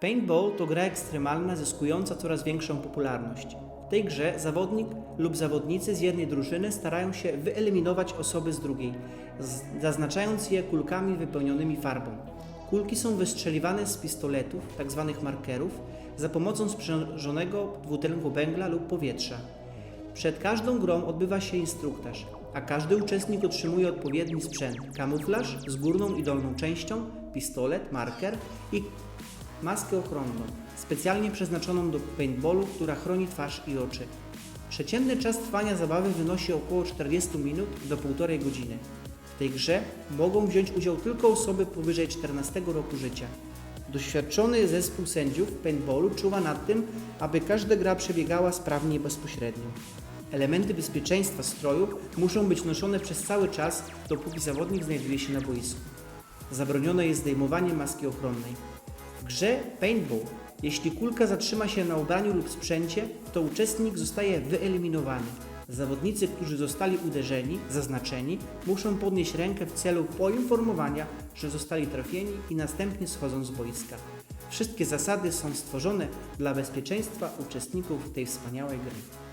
Paintball to gra ekstremalna zyskująca coraz większą popularność. W tej grze zawodnik lub zawodnicy z jednej drużyny starają się wyeliminować osoby z drugiej, zaznaczając je kulkami wypełnionymi farbą. Kulki są wystrzeliwane z pistoletów, tzw. markerów, za pomocą sprzężonego dwutlenku węgla lub powietrza. Przed każdą grą odbywa się instruktaż, a każdy uczestnik otrzymuje odpowiedni sprzęt: kamuflaż z górną i dolną częścią, pistolet, marker i maskę ochronną, specjalnie przeznaczoną do paintballu, która chroni twarz i oczy. Przeciętny czas trwania zabawy wynosi około 40 minut do 1,5 godziny. W tej grze mogą wziąć udział tylko osoby powyżej 14 roku życia. Doświadczony zespół sędziów paintballu czuwa nad tym, aby każda gra przebiegała sprawnie i bezpośrednio. Elementy bezpieczeństwa stroju muszą być noszone przez cały czas, dopóki zawodnik znajduje się na boisku. Zabronione jest zdejmowanie maski ochronnej. Grze Paintball, jeśli kulka zatrzyma się na ubraniu lub sprzęcie, to uczestnik zostaje wyeliminowany. Zawodnicy, którzy zostali uderzeni, zaznaczeni, muszą podnieść rękę w celu poinformowania, że zostali trafieni i następnie schodzą z boiska. Wszystkie zasady są stworzone dla bezpieczeństwa uczestników tej wspaniałej gry.